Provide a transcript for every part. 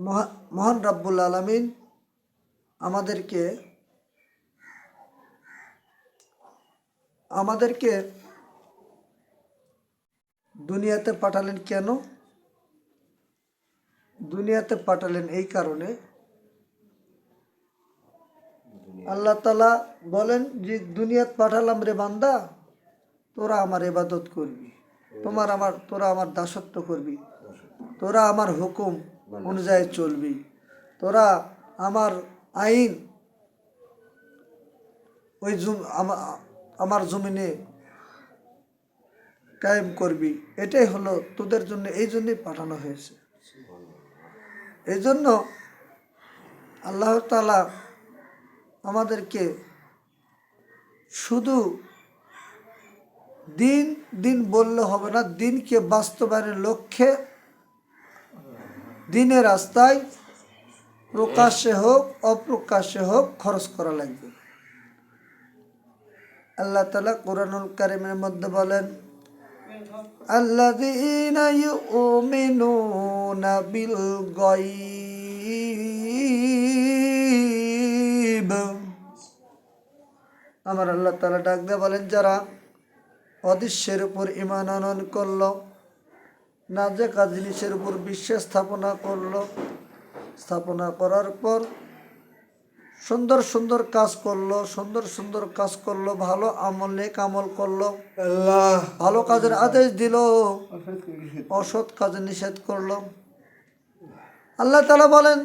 মহা- মহান রাব্বুল আলমিন আমাদেরকে আমাদেরকে দুনিয়াতে পাঠালেন কেন? দুনিয়াতে পাঠালেন এই কারণে। আল্লাহ তালা বলেন যে, দুনিয়াত পাঠালাম রে বান্দা, তোরা আমার এবাদত করবি। তোমার আমার, তোরা আমার দাসত্ব করবি। তোরা আমার হুকুম অনুযায়ী চলবি। তোরা আমার আইন, ওই জুম, আমা- আমার জমিনে কায়েম করবি। এটাই হলো তোদের জন্য, এই জন্যই পাঠানো হয়েছে। এই জন্য আল্লাহ তালা আমাদেরকে শুধু দিন দিন বললে হবে না, দিনকে বাস্তবায়নের লক্ষ্যে দিনের রাস্তায় প্রকাশ্যে হোক অপ্রকাশ্যে হোক খরচ করা লাগবে আল্লাহ তালা কোরআনুল কারিমের মধ্যে বলেন الذين يؤمنون بالغيب আমার আল্লাহ তালা ডাক দিয়ে বলেন যারা অদৃশ্যের উপর ইমান আনয়ন করলো না যে কাজ জিনিসের উপর বিশ্বাস স্থাপনা করল। স্থাপনা করার পর সুন্দর সুন্দর কাজ করল সুন্দর সুন্দর কাজ করল ভালো আমল নেক আমল করল। আল্লাহ। ভালো কাজের আদেশ দিল অসৎ কাজে নিষেধ। করল। আল্লাহ তালা বলেন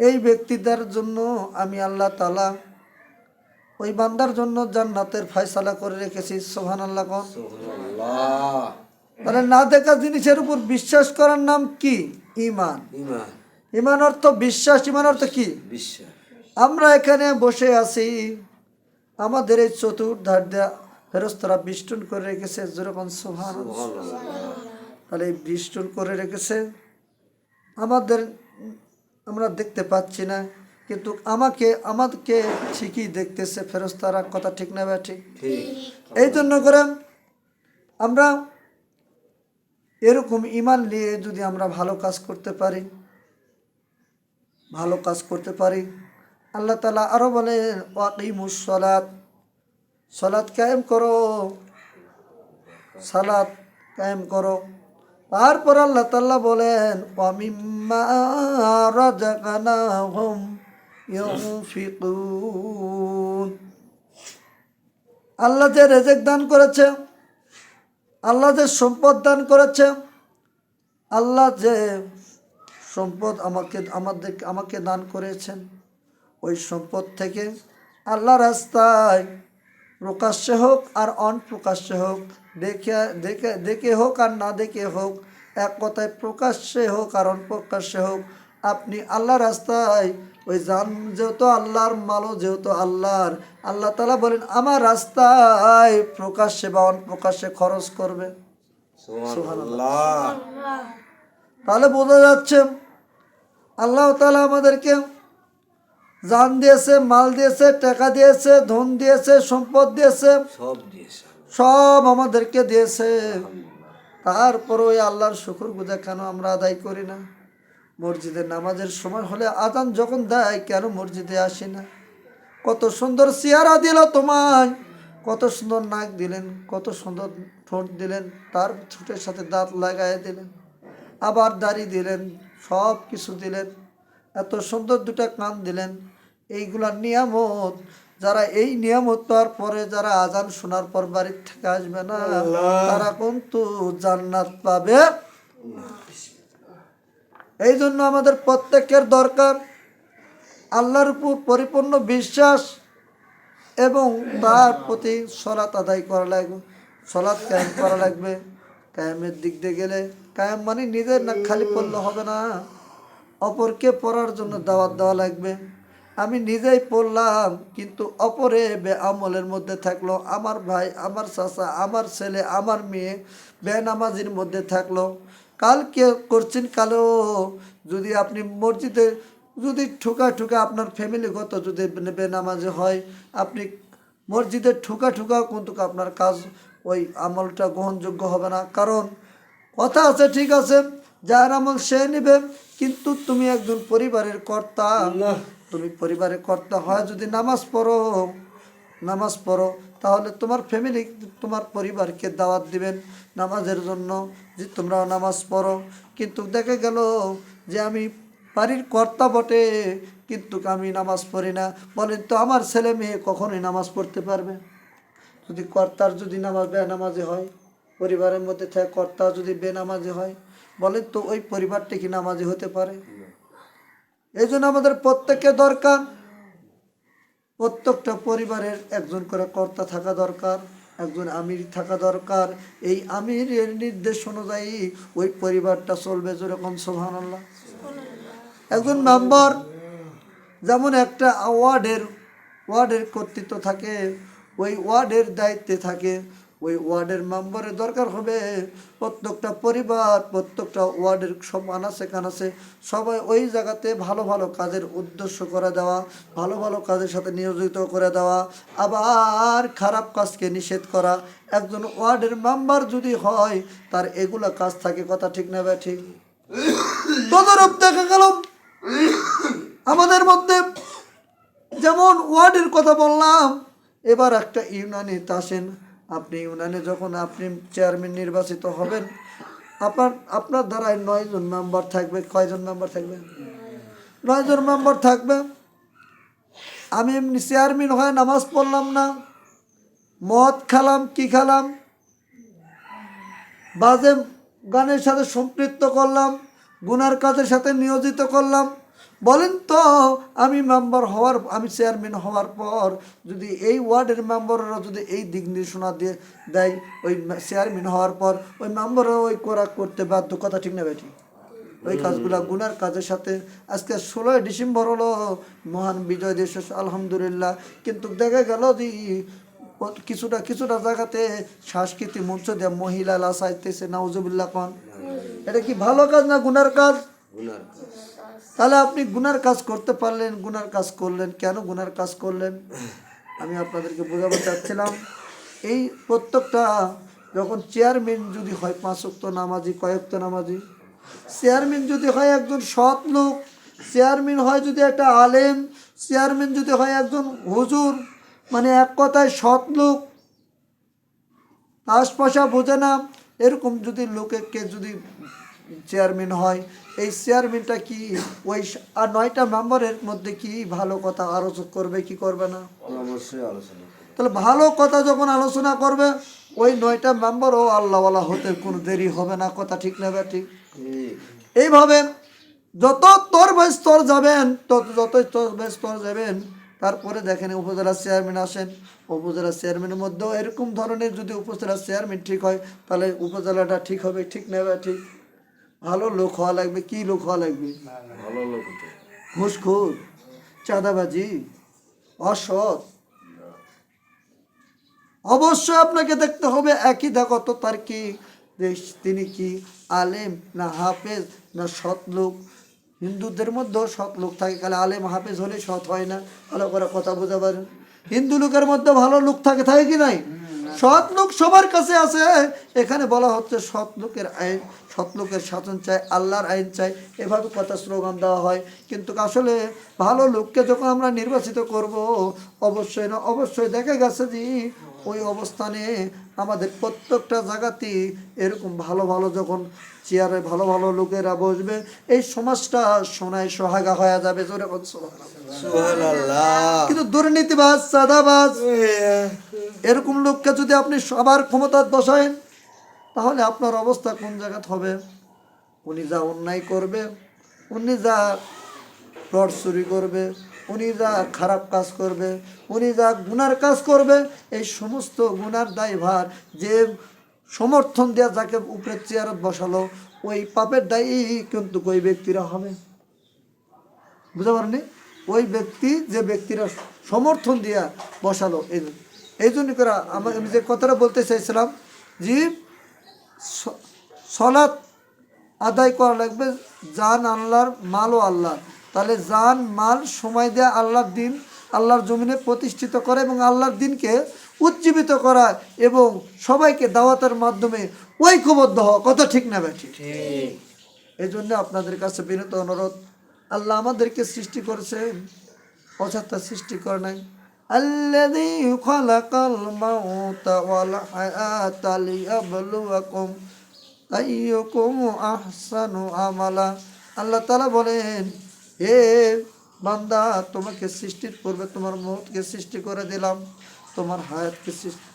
এই ব্যক্তিদের জন্য আমি আল্লাহ তালা ওই বান্দার জন্য জান্নাতের ফায়সালা করে রেখেছি। সোহান আল্লাহ তাহলে না দেখা জিনিসের উপর বিশ্বাস করার নাম কি? ইমান। ইমান। অর্থ বিশ্বাস ইমান অর্থ কি? বিশ্বাস। আমরা এখানে বসে আছি। আমাদের এই চতুর্ধার দেয়া ফেরস্তরা বিষ্টন করে রেখেছে যেরকম সোহান তাহলে এই বিষ্টন করে রেখেছে। আমাদের আমরা দেখতে পাচ্ছি না কিন্তু আমাকে আমাদেরকে ঠিকই দেখতেছে ফেরস্তারা। কথা ঠিক না ঠিক? এই জন্য করে আমরা এরকম ইমান নিয়ে যদি আমরা ভালো কাজ করতে পারি, ভালো কাজ করতে পারি, আল্লাহ তালা আরও বলেন ওয়াকিমুস সলাত। সলাৎ কায়েম করো। সালাদ কায়েম করো। তারপর আল্লাহ তাল্লাহ বলেন আল্লাহ যে রেজেক দান করেছে আল্লাহ যে সম্পদ দান করেছে, আল্লাহ যে সম্পদ আমাকে, আমাদের, আমাকে দান করেছেন, ওই সম্পদ থেকে আল্লাহ রাস্তায় প্রকাশ্যে হোক আর অনপ্রকাশ্যে হোক, দেখে দেখে দেখে হোক আর না দেখে হোক, এক কথায় প্রকাশ্যে হোক আর অনপ্রকাশ্যে হোক, আপনি আল্লাহ রাস্তায় ওই যান যেহেতু আল্লাহর মালও যেহেতু আল্লাহর আল্লাহ তালা বলেন আমার রাস্তায় প্রকাশ্যে বা অনপ্রকাশ্যে খরচ করবে। তাহলে বোঝা যাচ্ছে আল্লাহ তালা আমাদেরকে জান দিয়েছে মাল দিয়েছে টাকা দিয়েছে ধন দিয়েছে সম্পদ দিয়েছে। সব দিয়েছে। সব আমাদেরকে দিয়েছে। তারপর ওই আল্লাহর শুকুর গুজা কেন আমরা আদায় করি না? মসজিদে নামাজের সময় হলে আদান যখন দেয় কেন মসজিদে আসি না? কত সুন্দর চেয়ারা দিল তোমায় কত সুন্দর নাক দিলেন কত সুন্দর ঠোঁট দিলেন তার ঠোঁটের সাথে দাঁত লাগাই দিলেন আবার দাড়ি দিলেন সব কিছু দিলেন এত সুন্দর দুটা কান দিলেন। এইগুলা নিয়ামত যারা এই নিয়ামত পাওয়ার পরে যারা আজান শোনার পর বাড়ির থেকে আসবে না তারা কিন্তু জান্নাত পাবে। এই জন্য আমাদের প্রত্যেকের দরকার আল্লাহর উপর পরিপূর্ণ বিশ্বাস এবং তার প্রতি সলাৎ আদায় করা লাগবে। সলাৎ কায়েম করা লাগবে। কায়েমের দিক দিয়ে গেলে কায়েম মানে নিজের না, খালি পড়লে হবে না। অপরকে পড়ার জন্য দাওয়াত দেওয়া লাগবে। আমি নিজেই পড়লাম, কিন্তু অপরে বে আমলের মধ্যে থাকল। আমার ভাই, আমার চাচা, আমার ছেলে, আমার মেয়ে বেনামাজির মধ্যে থাকল। কালকে করছেন? কালেও যদি আপনি মসজিদে যদি ঠুকা ঠুকা আপনার ফ্যামিলিগত যদি বেনামাজি হয় আপনি মসজিদে ঠুকা ঠুকা কিন্তু আপনার কাজ ওই আমলটা গ্রহণযোগ্য হবে না। কারণ কথা আছে ঠিক আছে যার আমল সে নেবে কিন্তু তুমি একজন পরিবারের কর্তা। তুমি পরিবারের কর্তা হয় যদি নামাজ পড়ো নামাজ পড়ো তাহলে তোমার ফ্যামিলি তোমার পরিবারকে দাওয়াত দিবেন নামাজের জন্য। যে তোমরাও নামাজ পড়ো। কিন্তু দেখা গেল যে আমি বাড়ির কর্তা বটে, কিন্তু আমি নামাজ পড়ি না। বলেন, তো আমার ছেলে মেয়ে কখনোই নামাজ পড়তে পারবে? যদি কর্তার যদি নামাজ বেনামাজি হয়, পরিবারের মধ্যে থাকে কর্তা যদি বেনামাজি হয়, বলেন, তো ওই পরিবারটা কি নামাজি হতে পারে? এই জন্য আমাদের প্রত্যেকের দরকার। প্রত্যেকটা পরিবারের একজন করে কর্তা থাকা দরকার। একজন আমির থাকা দরকার। এই আমিরের নির্দেশ অনুযায়ী ওই পরিবারটা চলবে যেরকম সোহান আল্লাহ একজন মেম্বার যেমন একটা ওয়ার্ডের ওয়ার্ডের কর্তৃত্ব থাকে ওই ওয়ার্ডের দায়িত্বে থাকে। ওই ওয়ার্ডের মেম্বারের দরকার হবে। প্রত্যেকটা পরিবার, প্রত্যেকটা ওয়ার্ডের সব আনাচে কানাচে সবাই ওই জায়গাতে ভালো ভালো কাজের উদ্দেশ্য করে দেওয়া, ভালো ভালো কাজের সাথে নিয়োজিত করে দেওয়া, আবার খারাপ কাজকে নিষেধ করা। একজন ওয়ার্ডের মেম্বার যদি হয়, তার এগুলা কাজ থাকে কথা ঠিক না ব্যা ঠিক? তদরূপ দেখা গেল। আমাদের মধ্যে যেমন ওয়ার্ডের কথা বললাম, এবার একটা ইউনানি আসেন। আপনি ইউনানে যখন আপনি চেয়ারম্যান নির্বাচিত হবেন, আপনার আপনার দ্বারায় নয়জন মেম্বার থাকবে, কয়জন মেম্বার থাকবে? নয়জন মেম্বার থাকবে। আমি এমনি চেয়ারম্যান হয়ে নামাজ পড়লাম না, মদ খেলাম, কি খেলাম? বাজে গানের সাথে সম্পৃক্ত করলাম, গুনার কাজের সাথে নিয়োজিত করলাম। বলেন তো আমি মেম্বার হওয়ার আমি চেয়ারম্যান হওয়ার পর যদি এই ওয়ার্ডের মেম্বাররা যদি এই দিক নির্দেশনা দিয়ে দেয় ওই চেয়ারম্যান হওয়ার পর ওই মেম্বাররা ওই করা করতে বাধ্য কথা ঠিক না বেঠি? ওই কাজগুলা গুনার কাজের সাথে আজকে ষোলোই ডিসেম্বর হলো মহান বিজয় দিবস আলহামদুলিল্লাহ। কিন্তু দেখা গেল যে কিছুটা কিছুটা জায়গাতে সাংস্কৃতিক মঞ্চ দেয় মহিলা লাসাইতেছে নাউজুবিল্লাহ কন। এটা কি ভালো কাজ না গুনার কাজ। তাহলে আপনি গুনার কাজ করতে পারলেন, গুনার কাজ করলেন। কেন গুনার কাজ করলেন? আমি আপনাদেরকে বোঝাতে চাচ্ছিলাম। এই প্রত্যেকটা যখন চেয়ারম্যান যদি হয় পাঁচক্ত নামাজি কয়েকত নামাজি? চেয়ারম্যান যদি হয় একজন সৎ লোক, চেয়ারম্যান হয় যদি একটা আলেম, চেয়ারম্যান যদি হয় একজন হুজুর মানে এক কথায় সৎ লোক আশ পয়সা বোঝে না। এরকম যদি লোকেকে যদি চেয়ারম্যান হয়। এই চেয়ারম্যানটা কি ওই আর নয়টা মেম্বারের মধ্যে কি ভালো কথা আলোচনা করবে কি করবে না? অবশ্যই আলোচনা তাহলে ভালো কথা যখন আলোচনা করবে ওই নয়টা মেম্বারও আল্লাহওয়ালা হতে কোনো দেরি হবে না কথা ঠিক নেবে ঠিক? এইভাবে যত তোর স্তর যাবেন তত যতই তোর বাই স্তর যাবেন তারপরে দেখেন উপজেলা চেয়ারম্যান আসেন। উপজেলা চেয়ারম্যানের মধ্যেও এরকম ধরনের যদি উপজেলা চেয়ারম্যান ঠিক হয় তাহলে উপজেলাটা ঠিক হবে ঠিক নেবে ঠিক? ভালো লোক হওয়া লাগবে কি লোক হওয়া লাগবে? ভালো লোক ঘুষখোর চাঁদাবাজি অসৎ। অবশ্যই আপনাকে দেখতে হবে একই দেখো তো তার কি তিনি কি আলেম না হাফেজ না সৎ লোক? হিন্দুদের মধ্যেও সৎ লোক থাকে খালি আলেম হাফেজ হলে সৎ হয় না। ভালো করে কথা বোঝা পারেন হিন্দু লোকের মধ্যে ভালো লোক থাকে থাকে কি নাই? সৎ লোক সবার কাছে আছে। এখানে বলা হচ্ছে সৎ লোকের আইন সৎ লোকের শাসন চাই আল্লাহর আইন চাই এভাবে কথা স্লোগান দেওয়া হয়। কিন্তু আসলে ভালো লোককে যখন আমরা নির্বাচিত করব অবশ্যই না অবশ্যই দেখা গেছে যে ওই অবস্থানে আমাদের প্রত্যেকটা জায়গাতে এরকম ভালো ভালো যখন চেয়ারে ভালো ভালো লোকেরা বসবে এই সমাজটা সোনায় সোহাগা হয়ে যাবে। কিন্তু দুর্নীতিবাজ সাদাবাজ এরকম লোককে যদি আপনি সবার ক্ষমতার বসায়েন তাহলে আপনার অবস্থা কোন জায়গাত হবে? উনি যা অন্যায় করবে, উনি যা রড চুরি করবে, উনি যা খারাপ কাজ করবে, উনি যা গুনার কাজ করবে, এই সমস্ত গুনার দায়ভার যে সমর্থন দেওয়া যাকে উপরে চেয়ারত বসালো, ওই পাপের দায়ী কিন্তু ওই ব্যক্তিরা হবে। বুঝতে পারেনি ওই ব্যক্তি যে ব্যক্তিরা সমর্থন দিয়া বসালো, এই এই জন্য করে আমার আমি যে কথাটা বলতে চাইছিলাম যে সলাৎ আদায় করা লাগবে জান আল্লাহর মালও আল্লাহ তাহলে জান মাল সময় দেয়া আল্লাহর দিন আল্লাহর জমিনে প্রতিষ্ঠিত করা এবং আল্লাহর দিনকে উজ্জীবিত করা এবং সবাইকে দাওয়াতের মাধ্যমে ঐক্যবদ্ধ হওয়া। কথা ঠিক না ঠিক। এই জন্য আপনাদের কাছে বিনীত অনুরোধ আল্লাহ আমাদেরকে সৃষ্টি করেছে অযথা সৃষ্টি করে নাই। الذي خلق الموت والحياة ليبلوكم أيكم أحسن عملا আল্লাহ তালা বলেন হে বান্দা তোমাকে সৃষ্টির পূর্বে তোমার মৌতকে সৃষ্টি করে দিলাম তোমার হায়াতকে সৃষ্টি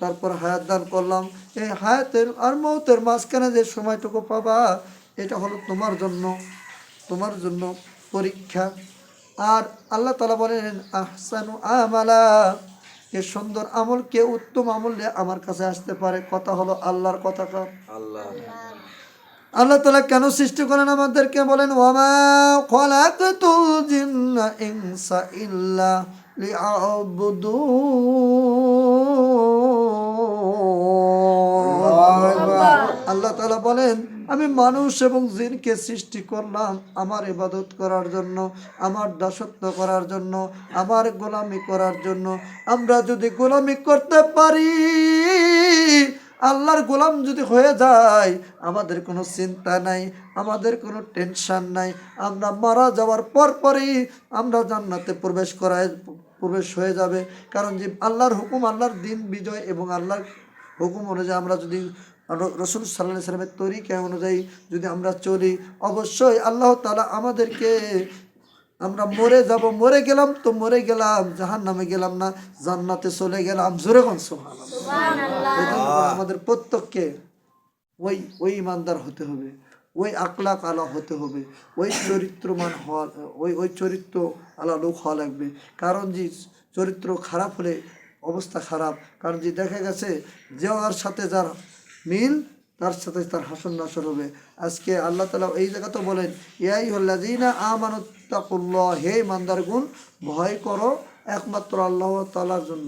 তারপর হায়াত দান করলাম এই হায়াতের আর মৌতের মাঝখানে যে সময়টুকু পাবা এটা হলো তোমার জন্য তোমার জন্য পরীক্ষা আর আল্লাহ তালা বলেন আহসানু আমালা। এ সুন্দর আমল কে উত্তম আমল নিয়ে আমার কাছে আসতে পারে? কথা হলো আল্লাহর কথা আল্লাহ। আল্লাহ তালা কেন সৃষ্টি করেন আমাদেরকে? বলেন জিন্না ইনসা ইল্লা আল্লাহ তালা বলেন আমি মানুষ এবং জিনকে সৃষ্টি করলাম আমার ইবাদত করার জন্য, আমার দাসত্ব করার জন্য, আমার গোলামি করার জন্য। আমরা যদি গোলামি করতে পারি, আল্লাহর গোলাম যদি হয়ে যায়, আমাদের কোনো চিন্তা নাই, আমাদের কোনো টেনশন নাই। আমরা মারা যাওয়ার পর পরই আমরা জান্নাতে প্রবেশ করায়, প্রবেশ হয়ে যাবে। কারণ যে আল্লাহর হুকুম, আল্লাহর দিন বিজয় এবং আল্লাহর হুকুম অনুযায়ী আমরা যদি রসুল সাল্লাহ সাল্লামের তরিকা অনুযায়ী যদি আমরা চলি অবশ্যই আল্লাহ তালা আমাদেরকে আমরা মরে যাব মরে গেলাম তো মরে গেলাম জাহান নামে গেলাম না জান্নাতে চলে গেলাম জোরে কোন আমাদের প্রত্যেককে ওই ওই ইমানদার হতে হবে ওই আকলাক আলা হতে হবে ওই চরিত্রমান হওয়া ওই ওই চরিত্র আলা লোক হওয়া লাগবে। কারণ যে চরিত্র খারাপ হলে অবস্থা খারাপ। কারণ যে দেখা গেছে যাওয়ার সাথে যার মিল, তার সাথে তার হাসন নাসর হবে। আজকে আল্লাহ তালা এই জায়গা তো বলেন ইয়াই হল্লাজিনা আমানুত্তাকুল্ল হে মান্দার গুণ ভয় করো একমাত্র আল্লাহ তালার জন্য।